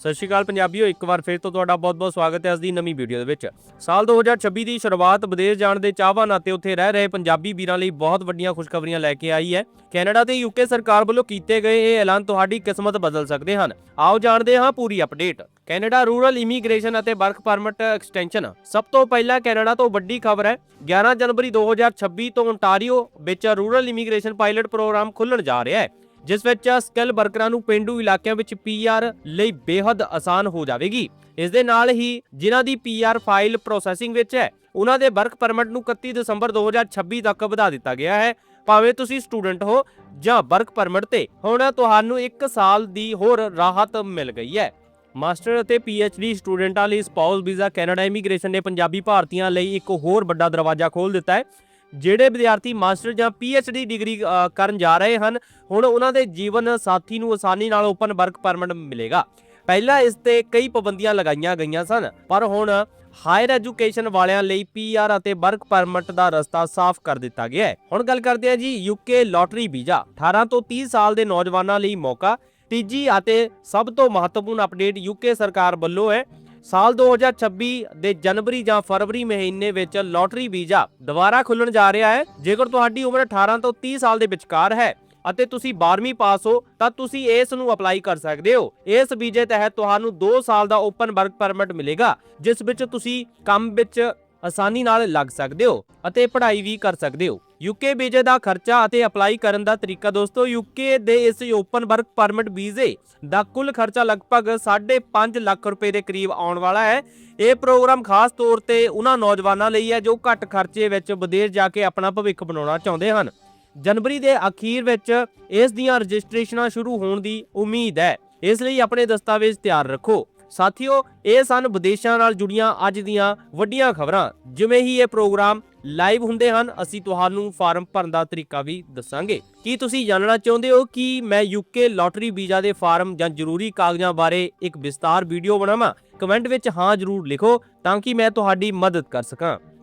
ਸਤਿ ਸ਼੍ਰੀ ਅਕਾਲ ਪੰਜਾਬੀਓ, ਇੱਕ ਵਾਰ ਫਿਰ ਤੋਂ ਤੁਹਾਡਾ ਬਹੁਤ-ਬਹੁਤ ਸਵਾਗਤ ਹੈ ਅੱਜ ਦੀ ਨਵੀਂ ਵੀਡੀਓ ਦੇ ਵਿੱਚ। ਸਾਲ 2026 ਦੀ ਸ਼ੁਰੂਆਤ ਵਿਦੇਸ਼ ਜਾਣ ਦੇ ਚਾਹਵਾਨ ਅਤੇ ਉੱਥੇ ਰਹਿ ਰਹੇ ਪੰਜਾਬੀ ਵੀਰਾਂ ਲਈ ਬਹੁਤ ਵੱਡੀਆਂ ਖੁਸ਼ਖਬਰੀਆਂ ਲੈ ਕੇ ਆਈ ਹੈ। ਕੈਨੇਡਾ ਤੇ ਯੂਕੇ ਸਰਕਾਰ ਵੱਲੋਂ ਕੀਤੇ ਗਏ ਇਹ ਐਲਾਨ ਤੁਹਾਡੀ ਕਿਸਮਤ ਬਦਲ ਸਕਦੇ ਹਨ। ਆਓ ਜਾਣਦੇ ਹਾਂ ਪੂਰੀ ਅਪਡੇਟ। ਕੈਨੇਡਾ ਰੂਰਲ ਇਮੀਗ੍ਰੇਸ਼ਨ ਅਤੇ ਵਰਕ ਪਰਮਿਟ ਐਕਸਟੈਂਸ਼ਨ। ਸਭ ਤੋਂ ਪਹਿਲਾਂ ਕੈਨੇਡਾ ਤੋਂ ਵੱਡੀ ਖਬਰ ਹੈ 11 ਜਨਵਰੀ 2026 ਤੋਂ ਓਨਟਾਰੀਓ ਵਿੱਚ ਰੂਰਲ ਇਮੀਗ੍ਰੇਸ਼ਨ ਪਾਇਲਟ ਪ੍ਰੋਗਰਾਮ ਖੁੱਲਣ ਜਾ ਰਿਹਾ ਹੈ। ਜਿਸ ਵਿੱਚ ਸਕਿੱਲ ਵਰਕਰਾਂ ਨੂੰ ਪਿੰਡੂ ਇਲਾਕਿਆਂ ਵਿੱਚ ਪੀਆਰ ਲਈ ਬੇहद ਆਸਾਨ ਹੋ ਜਾਵੇਗੀ। ਇਸ ਦੇ ਨਾਲ ਹੀ ਜਿਨ੍ਹਾਂ ਦੀ ਪੀਆਰ ਫਾਈਲ ਪ੍ਰੋਸੈਸਿੰਗ ਵਿੱਚ ਹੈ, ਉਹਨਾਂ ਦੇ ਵਰਕ ਪਰਮਿਟ ਨੂੰ 31 ਦਸੰਬਰ 2026 ਤੱਕ ਵਧਾ ਦਿੱਤਾ ਗਿਆ ਹੈ। ਭਾਵੇਂ ਤੁਸੀਂ ਸਟੂਡੈਂਟ ਹੋ ਜਾਂ ਵਰਕ ਪਰਮਿਟ ਤੇ, ਹੁਣ ਤੁਹਾਨੂੰ 1 ਸਾਲ ਦੀ ਹੋਰ ਰਾਹਤ ਮਿਲ ਗਈ ਹੈ। ਮਾਸਟਰ ਅਤੇ ਡੀ ਸਟੂਡੈਂਟਾਂ ਲਈ ਸਪਾਊਸ ਵੀਜ਼ਾ ਕੈਨੇਡਾ ਇਮੀਗ੍ਰੇਸ਼ਨ ਨੇ ਪੰਜਾਬੀ ਭਾਰਤੀਆਂ ਲਈ ਇੱਕ ਹੋਰ ਵੱਡਾ ਦਰਵਾਜ਼ਾ ਖੋਲ੍ਹ ਦਿੱਤਾ ਹੈ ਜਿਹੜੇ ਵਿਦਿਆਰਥੀ ਮਾਸਟਰ ਜਾਂ ਡੀ ਡਿਗਰੀ ਕਰਨ ਜਾ ਰਹੇ ਹਨ, ਹੁਣ ਉਹਨਾਂ ਦੇ ਜੀਵਨ ਸਾਥੀ ਨੂੰ ਆਸਾਨੀ ਨਾਲ ਓਪਨ ਵਰਕ ਪਰਮਿਟ ਮਿਲੇਗਾ। ਪਹਿਲਾਂ ਇਸ ਤੇ ਕਈ ਪਾਬੰਦੀਆਂ ਲਗਾਈਆਂ ਗਈਆਂ ਸਨ, ਪਰ ਹੁਣ ਹਾਇਰ ਐਜੂਕੇਸ਼ਨ ਵਾਲਿਆਂ ਲਈ ਪੀਆਰ ਅਤੇ ਵਰਕ ਪਰਮਿਟ ਦਾ ਰਸਤਾ ਸਾਫ਼ ਕਰ ਦਿੱਤਾ ਗਿਆ ਹੈ। ਹੁਣ ਗੱਲ ਕਰਦੇ ਹਾਂ ਜੀ ਯੂਕੇ ਲੋਟਰੀ ਵੀਜ਼ਾ। 18 ਤੋਂ 30 ਸਾਲ ਦੇ ਨੌਜਵਾਨਾਂ ਲਈ ਮੌਕਾ, ਤੀਜੀ ਅਤੇ ਸਭ ਤੋਂ ਮਹੱਤਵਪੂਰਨ ਅਪਡੇਟ ਯੂਕੇ ਸਰਕਾਰ ਵੱਲੋਂ ਹੈ। ਸਾਲ 2026 ਦੇ ਜਨਵਰੀ ਜਾਂ ਫਰਵਰੀ ਮਹੀਨੇ ਵਿੱਚ ਲੋਟਰੀ ਵੀਜ਼ਾ ਦੁਬਾਰਾ ਖੁੱਲਣ ਜਾ ਰਿਹਾ ਹੈ। ਜੇਕਰ ਤੁਹਾਡੀ ਉਮਰ 18 ਤੋਂ 30 ਸਾਲ ਦੇ ਵਿਚਕਾਰ ਹੈ ਅਤੇ ਤੁਸੀਂ 12ਵੀਂ ਪਾਸ ਹੋ, ਤਾਂ ਤੁਸੀਂ ਇਸ ਨੂੰ ਅਪਲਾਈ ਕਰ ਸਕਦੇ ਹੋ। ਇਸ ਵੀਜ਼ੇ ਤਹਿਤ ਤੁਹਾਨੂੰ 2 ਸਾਲ ਦਾ ਓਪਨ ਵਰਕ ਪਰਮਿਟ ਮਿਲੇਗਾ, ਜਿਸ ਵਿੱਚ ਤੁਸੀਂ ਕੰਮ ਵਿੱਚ ਆਸਾਨੀ ਨਾਲ ਲੱਗ ਸਕਦੇ ਹੋ ਅਤੇ ਪੜ੍ਹਾਈ ਵੀ ਕਰ ਸਕਦੇ ਹੋ। ਯੂਕੇ ਵੀਜ਼ੇ ਦਾ ਖਰਚਾ ਅਤੇ ਅਪਲਾਈ ਕਰਨ ਦਾ ਤਰੀਕਾ ਦੋਸਤੋ ਯੂਕੇ ਦੇ ਇਸ ਓਪਨ ਵਰਕ ਪਰਮਿਟ ਵੀਜ਼ੇ ਦਾ ਕੁੱਲ ਖਰਚਾ ਲਗਭਗ 5.5 ਲੱਖ ਰੁਪਏ ਦੇ ਕਰੀਬ ਆਉਣ ਵਾਲਾ ਹੈ। ਇਹ ਪ੍ਰੋਗਰਾਮ ਖਾਸ ਤੌਰ ਤੇ ਉਹਨਾਂ ਨੌਜਵਾਨਾਂ ਲਈ ਹੈ ਜੋ ਘੱਟ ਖਰਚੇ ਵਿੱਚ ਵਿਦੇਸ਼ ਜਾ ਕੇ ਆਪਣਾ ਭਵਿੱਖ ਬਣਾਉਣਾ ਚਾਹੁੰਦੇ ਹਨ। ਜਨਵਰੀ ਦੇ ਅਖੀਰ ਵਿੱਚ ਇਸ ਦੀਆਂ ਰਜਿਸਟ੍ਰੇਸ਼ਨਾਂ ਸ਼ੁਰੂ ਹੋਣ ਦੀ ਉਮੀਦ ਹੈ। ਇਸ ਲਈ ਆਪਣੇ ਦਸਤਾਵੇਜ਼ ਤਿਆਰ ਰੱਖੋ। ਸਾਥੀਓ, ਇਹ ਸਨ ਵਿਦੇਸ਼ਾਂ ਨਾਲ ਜੁੜੀਆਂ ਅੱਜ ਦੀਆਂ ਵੱਡੀਆਂ ਖਬਰਾਂ। ਜਿਵੇਂ ਹੀ ਇਹ ਪ੍ਰੋਗਰਾਮ ਲਾਈਵ ਹੁੰਦੇ ਹਨ, ਅਸੀਂ ਤੁਹਾਨੂੰ ਫਾਰਮ ਭਰਨ ਦਾ ਤਰੀਕਾ ਵੀ ਦੱਸਾਂਗੇ। ਕੀ ਤੁਸੀਂ ਜਾਣਨਾ ਚਾਹੁੰਦੇ ਹੋ ਕਿ ਮੈਂ ਯੂਕੇ ਲੋਟਰੀ ਵੀਜ਼ਾ ਦੇ ਫਾਰਮ ਜਾਂ ਜ਼ਰੂਰੀ ਕਾਗਜ਼ਾਂ ਬਾਰੇ ਇੱਕ ਵਿਸਤਾਰ ਵੀਡੀਓ ਬਣਾਵਾਂ? ਕਮੈਂਟ ਵਿੱਚ ਹਾਂ ਜ਼ਰੂਰ ਲਿਖੋ ਤਾਂ ਕਿ ਮੈਂ ਤੁਹਾਡੀ ਮਦਦ ਕਰ ਸਕਾਂ।